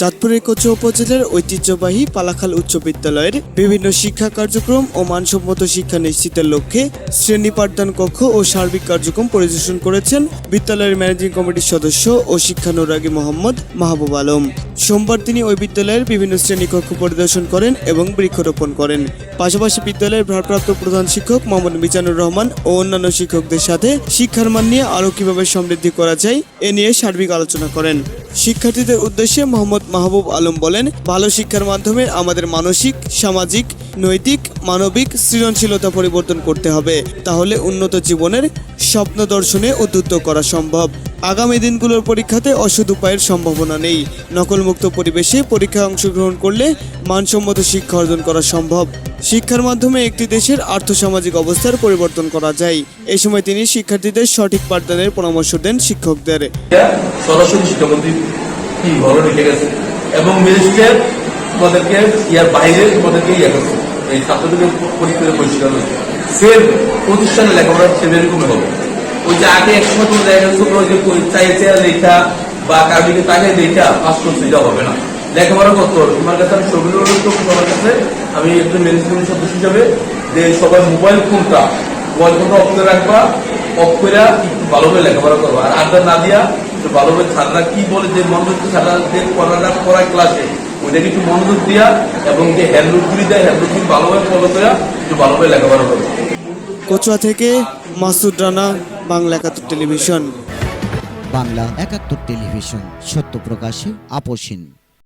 চাঁদপুরের কোচো উপজেলার ঐতিহ্যবাহী পালাখাল উচ্চ বিদ্যালয়ের বিভিন্ন শিক্ষা কার্যক্রম ও মানসম্মত শিক্ষা নিশ্চিতের লক্ষ্যে শ্রেণি পাঠদান কক্ষ ও সার্বিক কার্যক্রম পরিদর্শন করেছেন বিদ্যালয়ের ম্যানেজিং কমিটির সদস্য ও শিক্ষানুরাগী মোহাম্মদ মাহবুব আলম। সোমবার তিনি ওই বিদ্যালয়ের বিভিন্ন শ্রেণীকক্ষ পরিদর্শন করেন এবং বৃক্ষরোপণ করেন। পাশাপাশি বিদ্যালয়ের ভারপ্রাপ্ত প্রধান শিক্ষক মোহাম্মদ মিজানুর রহমান ও অন্যান্য শিক্ষকদের সাথে শিক্ষার মান নিয়ে আরও কীভাবে সমৃদ্ধি করা যায়, এ নিয়ে সার্বিক আলোচনা করেন। শিক্ষার্থীদের উদ্দেশ্যে মোহাম্মদ মাহবুব আলম বলেন, ভালো শিক্ষার মাধ্যমে আমাদের মানসিক, সামাজিক, নৈতিক, মানবিক সৃজনশীলতা পরিবর্তন করতে হবে। তাহলে উন্নত জীবনের স্বপ্ন দর্শনে উদ্বুদ্ধ করা সম্ভব। আগামী দিনগুলোর পরীক্ষাতে অসুদ উপায়ের সম্ভাবনা নেই। নকলমুক্ত পরিবেশে পরীক্ষায় অংশগ্রহণ করলে মানসম্মত শিক্ষা অর্জন করা সম্ভব। শিক্ষার মাধ্যমে একটি দেশের আর্থসামাজিক অবস্থার পরিবর্তন করা যায়। এ সময় তিনি শিক্ষার্থীদের সঠিক পাঠদানের পরামর্শ দেন শিক্ষকদের। সরাসরি শিক্ষামন্ত্রী গেছে। এবং ম্যাজিস্ট্রেট তোমাদেরকে ইয়ার বাইরে তোমাদেরকে ইয়ে করছে। এই ছাত্রদের পরীক্ষা পরিষ্কার সেম প্রতিষ্ঠানে লেখাপড়া সেম হবে। ওই যে আগে একসময় গেছে তোমরা ওই যে চাইছে লেখা বা কাউকে তাকে লেখা পাস এটা হবে না। লেখাপড়া করতে হবে। তোমার কাছে আমি ছবি তোমার কাছে আমি একজন ম্যানেজমেন্ট সদস্য হিসাবে যে সবাই মোবাইল ফোনটা মোবাইল ফোনটা অফ করে রাখবা অফ করে ভালোভাবে লেখাপড়া করবা। আর আড্ডা না দিয়া একটু ভালোভাবে ছাত্ররা কি বলে যে মনোযোগ ছাত্রদের পড়াটা পড়ায় ক্লাসে ওইটাকে একটু মনোযোগ দিয়া এবং যে হ্যান্ডলুটগুলি দেয় হ্যান্ডলুটগুলি ভালোভাবে ফলো করে একটু ভালোভাবে লেখাপড়া করবে। কচুয়া থেকে মাসুদ রানা বাংলা একাত্তর টেলিভিশন। বাংলা একাত্তর টেলিভিশন সত্য প্রকাশে আপোষহীন